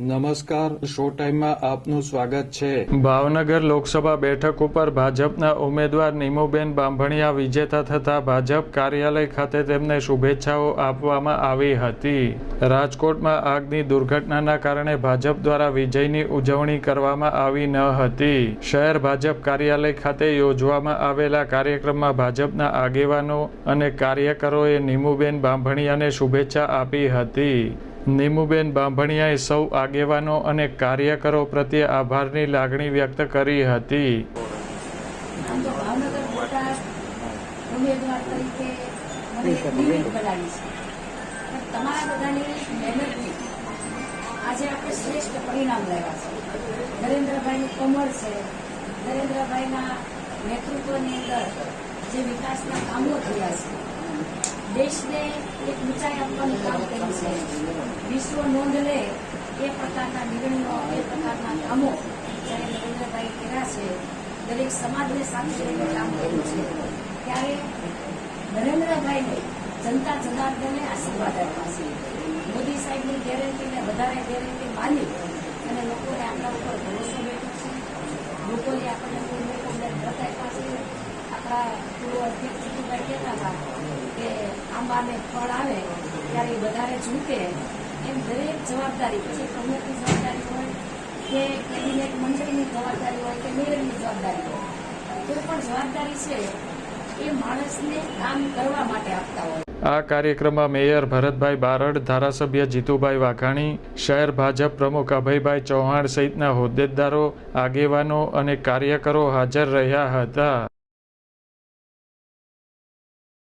નમસ્કાર, શો ટાઈમમાં આપનું સ્વાગત છે. ભાવનગર લોકસભા બેઠક ઉપર ભાજપના ઉમેદવાર નીમુબેન બાંભણિયા વિજેતા થતા ભાજપ કાર્યાલય ખાતે તેમને શુભેચ્છાઓ આપવામાં આવી હતી. રાજકોટમાં આગની દુર્ઘટનાના કારણે ભાજપ દ્વારા વિજયની ઉજવણી કરવામાં આવી ન હતી. શહેર ભાજપ કાર્યાલય ખાતે યોજવામાં આવેલા કાર્યક્રમમાં ભાજપના આગેવાનો અને કાર્યકરોએ નીમુબેન બાંભણિયાને શુભેચ્છા આપી હતી. નીમુબેન બાંભણિયાએ સૌ આગેવાનો અને કાર્યકરો પ્રત્યે આભારની લાગણી વ્યક્ત કરી હતી. આજે આપણે શ્રેષ્ઠ પરિણામ લાવ્યા છે. નરેન્દ્રભાઈનું કમળ છે. નરેન્દ્રભાઈના નેતૃત્વની અંદર જે વિકાસના કામો થયા છે દેશને એક ઊંચાઈ આપવાનું કામ કર્યું છે વિશ્વ નોંધ લે એ પ્રકારના નિર્ણયો એ પ્રકારના કામો જ્યારે નરેન્દ્રભાઈ કર્યા છે દરેક સમાજને સાથે લઈને કામ કર્યું છે ત્યારે નરેન્દ્રભાઈને જનતા જનાર્દને આશીર્વાદ આપ્યા છે મોદી સાહેબની ગેરંટીને વધારે ગેરંટી માની અને લોકોને આપણા ઉપર ભરોસો બેઠો છે લોકોએ આપણને કોઈ લોકોને મત આપ્યા છે આપણા પૂર્વ અધ્યક્ષ જીતુભાઈ કહેતા હતા આંબાને ફળ આવે, ત્યારે વધારે ઝૂકે. એમ દરેક જવાબદારી, પછી કમિટીની જવાબદારી હોય કે કેબિનેટ મંત્રીની જવાબદારી હોય કે મેયરની જવાબદારી હોય. કોઈ પણ જવાબદારી છે, એ માણસને કામ કરવા માટે આપતા હોય. આ કાર્યક્રમમાં મેયર ભરતભાઈ બારડ, ધારાસભ્ય જીતુભાઈ વાઘાણી, શહેર ભાજપ પ્રમુખ અભયભાઈ ચૌહાણ સહિતના હોદ્દેદારો, આગેવાનો અને કાર્યકરો હાજર રહ્યા હતા.